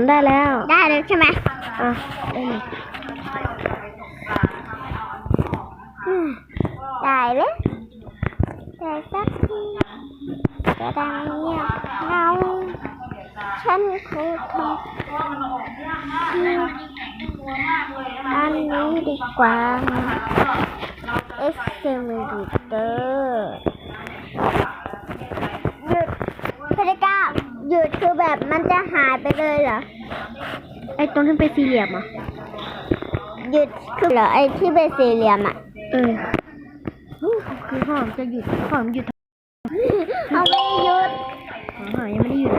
มได้แล้วได้เลยใช่ไหมอะได้เลยอืมได้เลยแต่สักทีจะดังเงียบเงาฉันคงทำอันนี้ดีกว่าเอ็กซ์เซมิเตอร์หยุดพระเจ้าหยุดคือ แบบมันจะหายไปเลยเหรอ ไอ้ตรงที่เป็นสี่เหลี่ยมอะหยุดคือเหรอไอ้ที่เป็นสี่เหลี่ยมอะ เออคือหอมจะหยุดหอมหยุดเอาไม่หยุดหอมหอมยังไม่ได้หยุด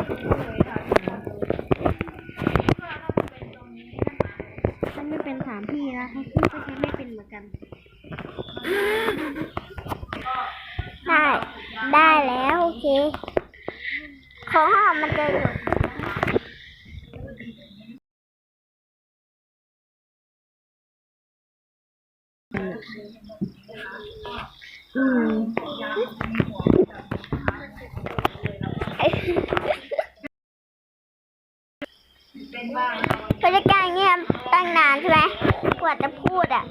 ฉันไม่เป็นสามพี่นะให้พี่ก็ใช้ไม่เป็นเหมือนกัน ได้ ได้แล้วโอเค ของหอมมันจะหยุด อืมพนักานเงียบตั้งนานใช่ไหมกว่าจะพูดอะ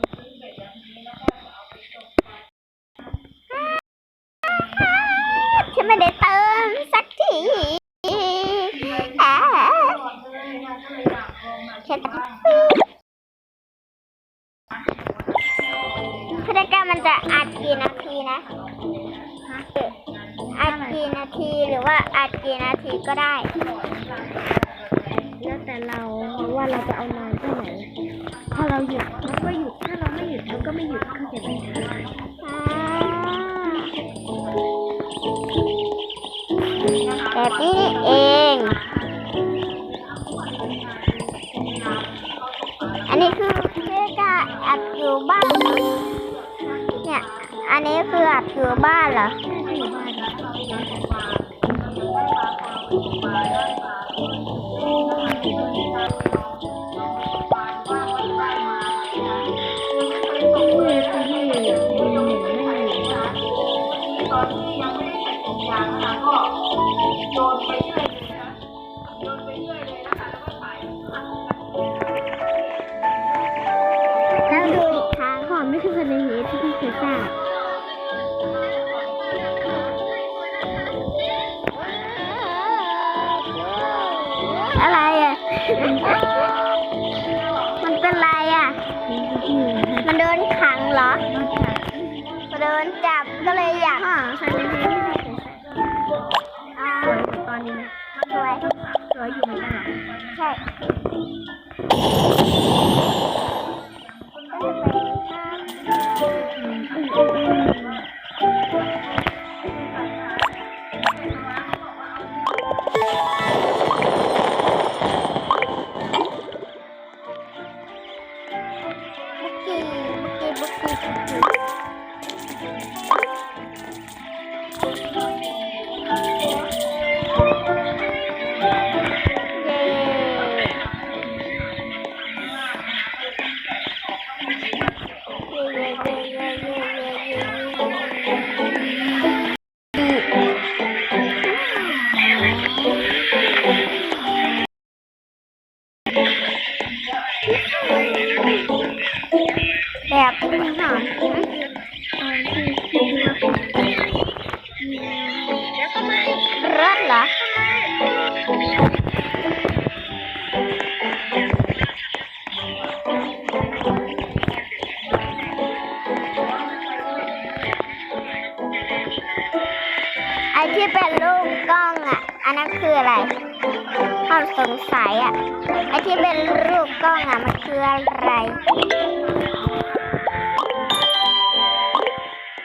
ฉันไม่ได้เติมสักทีอ่าฉันพ อัดกี่นาทีนะอัดกี่นาทีหรือว่าอัดกี่นาทีก็ได้ แล้วแต่เราว่าเราจะเอานานแค่ไหน ถ้าเราหยุดมันก็หยุด ถ้าเราไม่หยุดมันก็ไม่หยุดเข้าใจไหมแบบนี้นี่เอง อันนี้คือเพื่อกาอัดอยู่บ้าน เหรอเนี่ย อันนี้คืออัดอยู่บ้านเหรอแมันเป็นอะไรอะ มันโดนขังเหรอ มันโดนจับก็เลยอยากหอมใช้ในเหตุที่พี่เคยใส่อ่าสวยกว่าตอนนี้นะสวยสวยอยู่เหมือนกันเหรอ ใช่ แบบนี้หอมรสเหรอไอที่เป็นรูปกล้องอะ อันนั้นคืออะไร ควาสงสัยอะไอที่เป็นรูปกล้องอะมันคืออะไร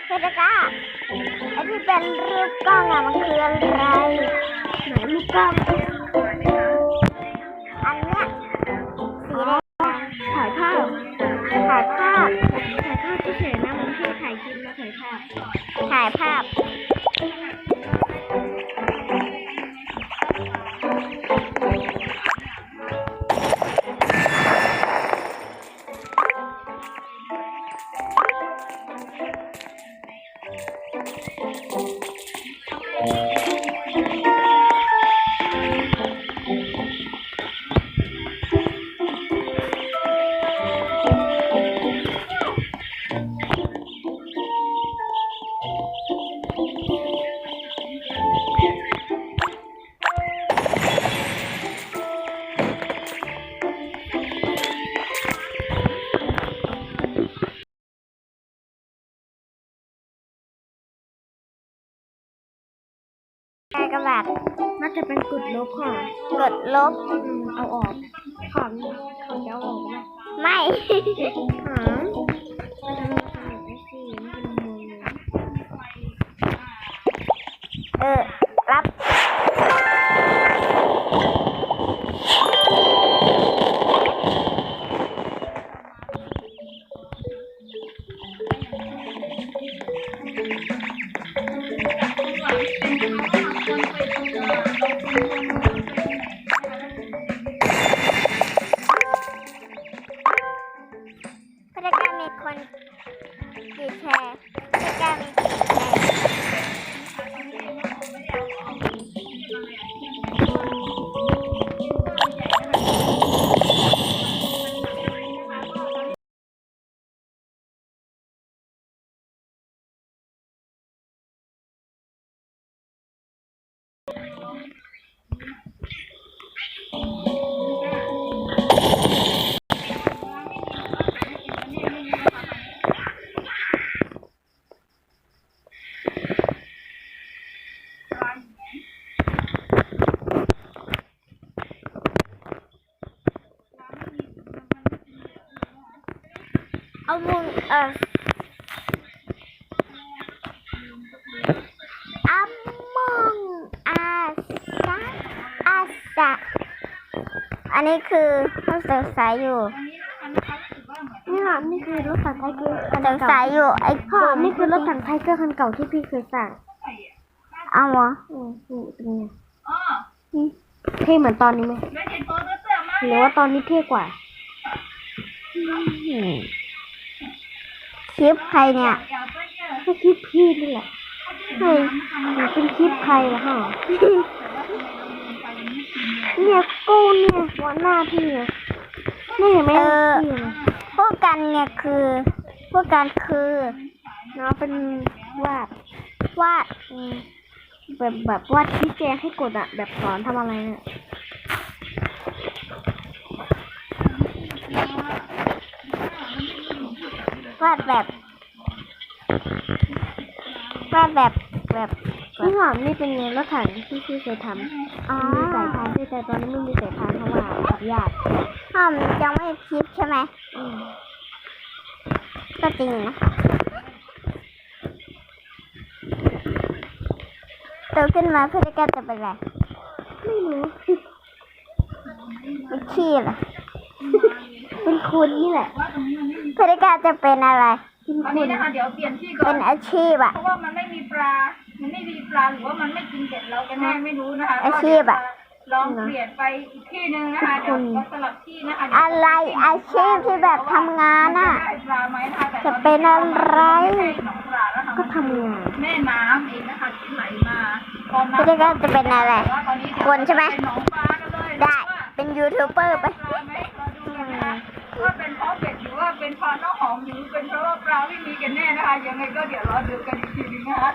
เพชรก้าไอที่เป็นรูปกล้องอะมันคืออะไรไหนลูกกล้องอันเนี้ยสีแดงถ่ายภาพถ่ายภาพถ่ายภาพเฉยๆนะมันไม่ใช่ถ่ายคลิปนะถ่ายภาพถ่ายภาพ จะเป็นกดลบค่ะ กดลบ อืมเอาออกของของจะเอาออกไหมไม่ หาเราจะมาทำแบบนี้สิมันเป็นมุมเลยเออ รับพ เอามุงเอออัมมงอาซาอาซาอันนี้คือเขาสงสัยอยู่นี่ค่ะนี่คือรถถังไทเกอร์คันสงเก่าสัยอยู่ไอ้พ่อกลุ่มนี่คือรถถังไทเกอร์คันเก่าที่พี่เคยสั่งเอาเหรออืมนี่เป็นไงอืมเท่เหมือนตอนนี้ไหมหรือว่าตอนนี้เท่กว่า คลิปใครเนี่ยก็คลิปพี่นี่แหละเฮ้ยมันเป็นคลิปใครล่ะฮะเนี่ยกูเนี่ยหัวหน้าพี่อะนี่เห็นไหมเออพี่นะพวกกันเนี่ยคือ พวกกันคือเนาะเป็นวาดวาดอืมแบบแบบวาดชี้แจงให้กดอะแบบสอนทำอะไรอะวาดแบบวาดแบบแบบนี่หอมนี่เป็นไงรถถังที่พี่เคยทำอ๋อมีสายพานด้วยแต่ตอนนี้ไม่มีสายพานเพราะว่าขับยากห้อมยังไม่คลิปใช่ไหมอืมก็จริงนะโตขึ้นมาเพื่อนก็จะเป็นอะไรไม่รู้เป็นขี้เหรอเป็นคุณนี่แหละเพื่อนก็จะเป็นอะไรเป็นอันคุนี้ณนะคะเดี๋ยวเปลี่ยนที่ก่อเป็นน อาชีพอะ เพราะว่ามันไม่มีปลา มันไม่มีปลาหรือว่ามันไม่กินเด็ดเรากันแน่ไม่รู้นะคะอาชีพอะลองเปลี่ยนไปอีกที่หนึ่งนะคะเดี๋ยวเราสลับที่นะคะอะไรอาชีพที่แบบทำงานอะ ได้ปลาไหมนะคะแต่จะเป็นอะไรไม่ใช่หนองปลาแล้วค่ะก็ทำงาน แม่น้ำเองนะคะที่ไหลมาตอนเพื่อนก็จะเป็นอะไรว่าตอนนี้เดี๋ยวคนใช่ไหมเป็นหนองปลากันเลยได้ เป็นยูทูบเบอร์ไป ปล เป็นเพราะน้องหอมหรือเป็นเพราะว่าปลาไม่มีกันแน่นะคะ ยังไงก็เดี๋ยวรอดูกันอีกทีนึงนะคะ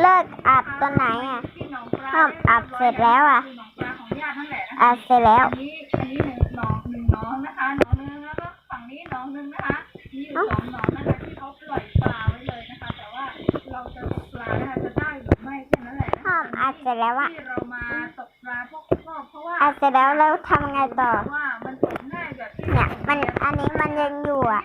เลิกอัดตอนไหนอะที่หนองปลาห้ามอัดเสร็จแล้วอะหนองปลาของญาตินั่นแหละนะคะอัดเสร็จแล้ว อันนี้อันนี้หนึ่งหนองหนึ่งหนองนะคะหนองหนึงแล้วก็ฝั่งนี้หนองหนึงนะคะมีอยู่สองหนองนะคะที่เขาปล่อยปลาไว้เลยนะคะ แต่ว่าเราจะตกปลานะคะจะได้หรือไม่แค่นั้นแหละนะห้อคะมอัดเสร็จแล้วอะที่เรามาตกปลาพวกพวกเพราะว่าอัดเสร็จแล้วแล้วทำไงต่อ ว่า เนี่ยมันอันนี้มันยังอยู่อะ